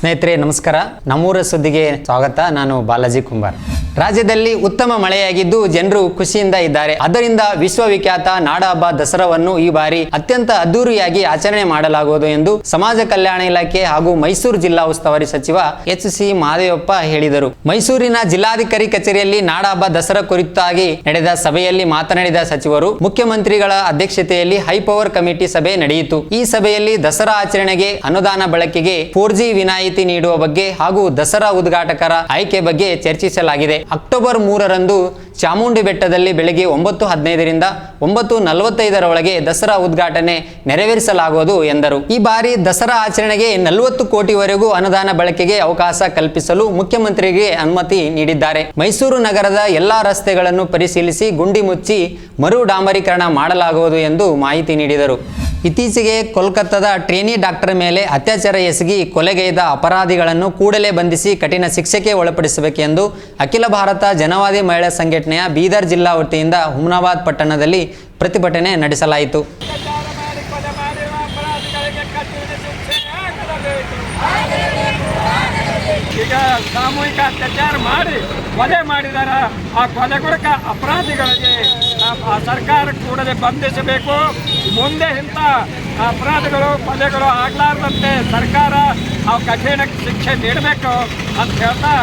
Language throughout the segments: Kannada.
ಸ್ನೇಹಿತರೆ ನಮಸ್ಕಾರ. ನಮ್ಮೂರ ಸುದ್ದಿಗೆ ಸ್ವಾಗತ. ನಾನು ಬಾಲಾಜಿ ಕುಂಬಾರ್. ರಾಜ್ಯದಲ್ಲಿ ಉತ್ತಮ ಮಳೆಯಾಗಿದ್ದು ಜನರು ಖುಷಿಯಿಂದ ಇದ್ದಾರೆ. ಅದರಿಂದ ವಿಶ್ವವಿಖ್ಯಾತ ನಾಡಹಬ್ಬ ದಸರಾವನ್ನು ಈ ಬಾರಿ ಅತ್ಯಂತ ಅದ್ದೂರಿಯಾಗಿ ಆಚರಣೆ ಮಾಡಲಾಗುವುದು ಎಂದು ಸಮಾಜ ಕಲ್ಯಾಣ ಇಲಾಖೆ ಹಾಗೂ ಮೈಸೂರು ಜಿಲ್ಲಾ ಉಸ್ತುವಾರಿ ಸಚಿವ ಎಚ್ ಸಿ ಮಹದೇವಪ್ಪ ಹೇಳಿದರು. ಮೈಸೂರಿನ ಜಿಲ್ಲಾಧಿಕಾರಿ ಕಚೇರಿಯಲ್ಲಿ ನಾಡಹಬ್ಬ ದಸರಾ ಕುರಿತಾಗಿ ನಡೆದ ಸಭೆಯಲ್ಲಿ ಮಾತನಾಡಿದ ಸಚಿವರು, ಮುಖ್ಯಮಂತ್ರಿಗಳ ಅಧ್ಯಕ್ಷತೆಯಲ್ಲಿ ಹೈಪವರ್ ಕಮಿಟಿ ಸಭೆ ನಡೆಯಿತು. ಈ ಸಭೆಯಲ್ಲಿ ದಸರಾ ಆಚರಣೆಗೆ ಅನುದಾನ ಬಳಕೆಗೆ ಫೋರ್ ವಿನಾಯಿತಿ ನೀಡುವ ಬಗ್ಗೆ ಹಾಗೂ ದಸರಾ ಉದ್ಘಾಟಕರ ಆಯ್ಕೆ ಬಗ್ಗೆ ಚರ್ಚಿಸಲಾಗಿದೆ. ಅಕ್ಟೋಬರ್ ಮೂರರಂದು ಚಾಮುಂಡಿ ಬೆಟ್ಟದಲ್ಲಿ ಬೆಳಗ್ಗೆ ಒಂಬತ್ತು ಹದಿನೈದರಿಂದ ಒಂಬತ್ತು ನಲವತ್ತೈದರ ಒಳಗೆ ದಸರಾ ಉದ್ಘಾಟನೆ ನೆರವೇರಿಸಲಾಗುವುದು ಎಂದರು. ಈ ಬಾರಿ ದಸರಾ ಆಚರಣೆಗೆ ನಲವತ್ತು ಕೋಟಿವರೆಗೂ ಅನುದಾನ ಬಳಕೆಗೆ ಅವಕಾಶ ಕಲ್ಪಿಸಲು ಮುಖ್ಯಮಂತ್ರಿಗೆ ಅನುಮತಿ ನೀಡಿದ್ದಾರೆ. ಮೈಸೂರು ನಗರದ ಎಲ್ಲಾ ರಸ್ತೆಗಳನ್ನು ಪರಿಶೀಲಿಸಿ ಗುಂಡಿ ಮುಚ್ಚಿ ಮರು ಡಾಂಬರೀಕರಣ ಮಾಡಲಾಗುವುದು ಎಂದು ಮಾಹಿತಿ ನೀಡಿದರು. ಇತ್ತೀಚೆಗೆ ಕೋಲ್ಕತ್ತಾದ ಟ್ರೇನಿ ಡಾಕ್ಟರ್ ಮೇಲೆ ಅತ್ಯಾಚಾರ ಎಸಗಿ ಕೊಲೆಗೈದ ಅಪರಾಧಿಗಳನ್ನು ಕೂಡಲೇ ಬಂಧಿಸಿ ಕಠಿಣ ಶಿಕ್ಷೆಗೆ ಒಳಪಡಿಸಬೇಕೆಂದು ಅಖಿಲ ಭಾರತ ಜನವಾದಿ ಮಹಿಳಾ ಸಂಘಟನೆಯ ಬೀದರ್ ಜಿಲ್ಲಾ ವತಿಯಿಂದ ಹುಮ್ನಾಬಾದ್ ಪಟ್ಟಣದಲ್ಲಿ ಪ್ರತಿಭಟನೆ ನಡೆಸಲಾಯಿತು ಅತ್ಯಾಚಾರ ಮಾಡಿ ಕೊಲೆ ಮಾಡಿರುವ ಅಪರಾಧಿಗಳಿಗೆ ಕಠಿಣ ಶಿಕ್ಷೆ ಆಗಲೇಬೇಕು ಈಗ ಸಾಮೂಹಿಕ ಅತ್ಯಾಚಾರ ಮಾಡಿ ಕೊಲೆ ಮಾಡಿದಾರ, ಆ ಕೊಲೆಗೊಳಕ ಅಪರಾಧಿಗಳಿಗೆ ಸರ್ಕಾರ ಕೂಡಲೇ ಬಂಧಿಸಬೇಕು. ಮುಂದೆ ಇಂಥ ಅಪರಾಧಗಳು, ಕೊಲೆಗಳು ಆಗ್ಲಾರ್ದಂತೆ ಸರ್ಕಾರ ಆ ಕಠಿಣ ಶಿಕ್ಷೆ ನೀಡಬೇಕು ಅಂತ ಹೇಳ್ತಾ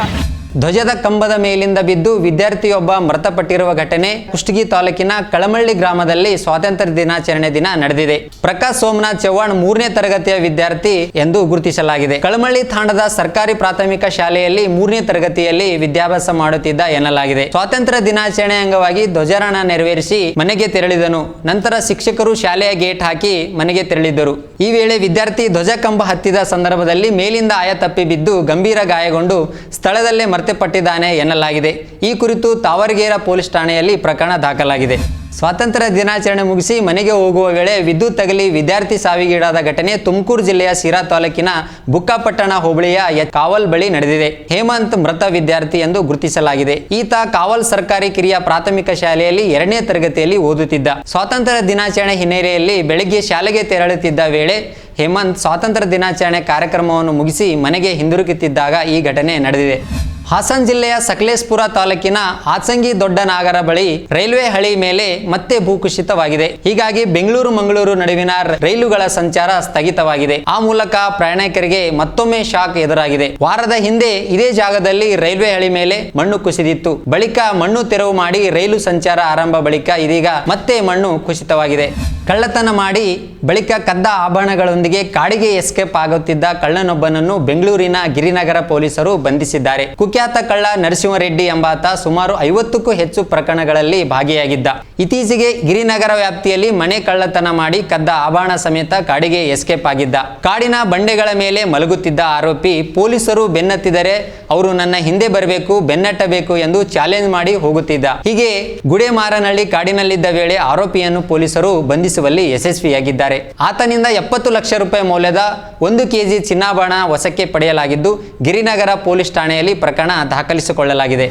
ಧ್ವಜದ ಕಂಬದ ಮೇಲಿಂದ ಬಿದ್ದು ವಿದ್ಯಾರ್ಥಿಯೊಬ್ಬ ಮೃತಪಟ್ಟಿರುವ ಘಟನೆ ಕುಷ್ಟಗಿ ತಾಲೂಕಿನ ಕಳಮಳ್ಳಿ ಗ್ರಾಮದಲ್ಲಿ ಸ್ವಾತಂತ್ರ್ಯ ದಿನಾಚರಣೆ ದಿನ ನಡೆದಿದೆ. ಪ್ರಕಾಶ್ ಸೋಮನಾಥ್ ಚವ್ಹಾಣ್ ಮೂರನೇ ತರಗತಿಯ ವಿದ್ಯಾರ್ಥಿ ಎಂದು ಗುರುತಿಸಲಾಗಿದೆ. ಕಳಮಳ್ಳಿ ತಾಂಡದ ಸರ್ಕಾರಿ ಪ್ರಾಥಮಿಕ ಶಾಲೆಯಲ್ಲಿ ಮೂರನೇ ತರಗತಿಯಲ್ಲಿ ವಿದ್ಯಾಭ್ಯಾಸ ಮಾಡುತ್ತಿದ್ದ ಎನ್ನಲಾಗಿದೆ. ಸ್ವಾತಂತ್ರ್ಯ ದಿನಾಚರಣೆ ಅಂಗವಾಗಿ ಧ್ವಜಾರೋಹಣ ನೆರವೇರಿಸಿ ಮನೆಗೆ ತೆರಳಿದನು. ನಂತರ ಶಿಕ್ಷಕರು ಶಾಲೆಯ ಗೇಟ್ ಹಾಕಿ ಮನೆಗೆ ತೆರಳಿದ್ದರು. ಈ ವೇಳೆ ವಿದ್ಯಾರ್ಥಿ ಧ್ವಜ ಕಂಬ ಹತ್ತಿದ ಸಂದರ್ಭದಲ್ಲಿ ಮೇಲಿಂದ ಆಯ ತಪ್ಪಿ ಬಿದ್ದು ಗಂಭೀರ ಗಾಯಗೊಂಡು ಸ್ಥಳದಲ್ಲೇ ಮೃತಪಟ್ಟಿದ್ದಾನೆ ಎನ್ನಲಾಗಿದೆ. ಈ ಕುರಿತು ತಾವರಗೇರ ಪೊಲೀಸ್ ಠಾಣೆಯಲ್ಲಿ ಪ್ರಕರಣ ದಾಖಲಾಗಿದೆ. ಸ್ವಾತಂತ್ರ್ಯ ದಿನಾಚರಣೆ ಮುಗಿಸಿ ಮನೆಗೆ ಹೋಗುವ ವೇಳೆ ವಿದ್ಯುತ್ ತಗಲಿ ವಿದ್ಯಾರ್ಥಿ ಸಾವಿಗೀಡಾದ ಘಟನೆ ತುಮಕೂರು ಜಿಲ್ಲೆಯ ಸಿರಾ ತಾಲೂಕಿನ ಬುಕ್ಕಾಪಟ್ಟಣ ಹೋಬಳಿಯ ಕಾವಲ್ ಬಳಿ ನಡೆದಿದೆ. ಹೇಮಂತ್ ಮೃತ ವಿದ್ಯಾರ್ಥಿ ಎಂದು ಗುರುತಿಸಲಾಗಿದೆ. ಈತ ಕಾವಲ್ ಸರ್ಕಾರಿ ಕಿರಿಯ ಪ್ರಾಥಮಿಕ ಶಾಲೆಯಲ್ಲಿ ಎರಡನೇ ತರಗತಿಯಲ್ಲಿ ಓದುತ್ತಿದ್ದ. ಸ್ವಾತಂತ್ರ್ಯ ದಿನಾಚರಣೆ ಹಿನ್ನೆಲೆಯಲ್ಲಿ ಬೆಳಗ್ಗೆ ಶಾಲೆಗೆ ತೆರಳುತ್ತಿದ್ದ ವೇಳೆ ಹೇಮಂತ್ ಸ್ವಾತಂತ್ರ್ಯ ದಿನಾಚರಣೆ ಕಾರ್ಯಕ್ರಮವನ್ನು ಮುಗಿಸಿ ಮನೆಗೆ ಹಿಂದಿರುಗುತ್ತಿದ್ದಾಗ ಈ ಘಟನೆ ನಡೆದಿದೆ. ಹಾಸನ್ ಜಿಲ್ಲೆಯ ಸಕಲೇಶ್ಪುರ ತಾಲೂಕಿನ ಆಚಂಗಿ ದೊಡ್ಡನಾಗರ ಬಳಿ ರೈಲ್ವೆ ಹಳಿ ಮೇಲೆ ಮತ್ತೆ ಭೂಕುಸಿತವಾಗಿದೆ ಹೀಗಾಗಿ ಬೆಂಗಳೂರು ಮಂಗಳೂರು ನಡುವಿನ ರೈಲುಗಳ ಸಂಚಾರ ಸ್ಥಗಿತವಾಗಿದೆ. ಆ ಮೂಲಕ ಪ್ರಯಾಣಿಕರಿಗೆ ಮತ್ತೊಮ್ಮೆ ಶಾಕ್ ಎದುರಾಗಿದೆ. ವಾರದ ಹಿಂದೆ ಇದೇ ಜಾಗದಲ್ಲಿ ರೈಲ್ವೆ ಹಳಿ ಮೇಲೆ ಮಣ್ಣು ಕುಸಿದಿತ್ತು. ಬಳಿಕ ಮಣ್ಣು ತೆರವು ಮಾಡಿ ರೈಲು ಸಂಚಾರ ಆರಂಭ ಬಳಿಕ ಇದೀಗ ಮತ್ತೆ ಮಣ್ಣು ಕುಸಿತವಾಗಿದೆ. ಕಳ್ಳತನ ಮಾಡಿ ಬಳಿಕ ಕದ್ದ ಆಭರಣಗಳೊಂದಿಗೆ ಕಾಡಿಗೆ ಎಸ್ಕೇಪ್ ಆಗುತ್ತಿದ್ದ ಕಳ್ಳನೊಬ್ಬನನ್ನು ಬೆಂಗಳೂರಿನ ಗಿರಿನಗರ ಪೊಲೀಸರು ಬಂಧಿಸಿದ್ದಾರೆ. ಕುಖ್ಯಾತ ಕಳ್ಳ ನರಸಿಂಹರೆಡ್ಡಿ ಎಂಬಾತ ಸುಮಾರು ಐವತ್ತಕ್ಕೂ ಹೆಚ್ಚು ಪ್ರಕರಣಗಳಲ್ಲಿ ಭಾಗಿಯಾಗಿದ್ದ. ಇತ್ತೀಚೆಗೆ ಗಿರಿನಗರ ವ್ಯಾಪ್ತಿಯಲ್ಲಿ ಮನೆ ಕಳ್ಳತನ ಮಾಡಿ ಕದ್ದ ಆಭರಣ ಸಮೇತ ಕಾಡಿಗೆ ಎಸ್ಕೇಪ್ ಆಗಿದ್ದ. ಕಾಡಿನ ಬಂಡೆಗಳ ಮೇಲೆ ಮಲಗುತ್ತಿದ್ದ ಆರೋಪಿ, ಪೊಲೀಸರು ಬೆನ್ನತ್ತಿದರೆ ಅವರು ನನ್ನ ಹಿಂದೆ ಬರಬೇಕು, ಬೆನ್ನಟ್ಟಬೇಕು ಎಂದು ಚಾಲೆಂಜ್ ಮಾಡಿ ಹೋಗುತ್ತಿದ್ದ. ಹೀಗೆ ಗುಡೆಮಾರನಹಳ್ಳಿ ಕಾಡಿನಲ್ಲಿದ್ದ ವೇಳೆ ಆರೋಪಿಯನ್ನು ಪೊಲೀಸರು ಬಂಧಿಸುವಲ್ಲಿ ಯಶಸ್ವಿಯಾಗಿದ್ದಾರೆ. ಆತನಿಂದ ಎಪ್ಪತ್ತು ಲಕ್ಷ ರೂಪಾಯಿ ಮೌಲ್ಯದ ಒಂದು ಕೆಜಿ ಚಿನ್ನಾಭರಣ ವಶಕ್ಕೆ ಪಡೆಯಲಾಗಿದ್ದು, ಗಿರಿನಗರ ಪೊಲೀಸ್ ಠಾಣೆಯಲ್ಲಿ ಪ್ರಕರಣ ದಾಖಲಿಸಿಕೊಳ್ಳಲಾಗಿದೆ.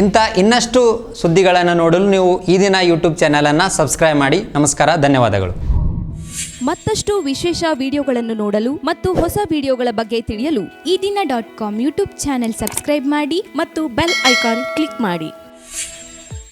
ಇಂಥ ಇನ್ನಷ್ಟು ಸುದ್ದಿಗಳನ್ನು ನೋಡಲು ನೀವು ಈ ದಿನ ಯೂಟ್ಯೂಬ್ ಚಾನಲನ್ನು ಸಬ್ಸ್ಕ್ರೈಬ್ ಮಾಡಿ. ನಮಸ್ಕಾರ, ಧನ್ಯವಾದಗಳು. ಮತ್ತಷ್ಟು ವಿಶೇಷ ವಿಡಿಯೋಗಳನ್ನು ನೋಡಲು ಮತ್ತು ಹೊಸ ವಿಡಿಯೋಗಳ ಬಗ್ಗೆ ತಿಳಿಯಲು Ee Dina dot com YouTube channel subscribe ಮಾಡಿ ಮತ್ತು ಬೆಲ್ ಐಕಾನ್ ಕ್ಲಿಕ್ ಮಾಡಿ.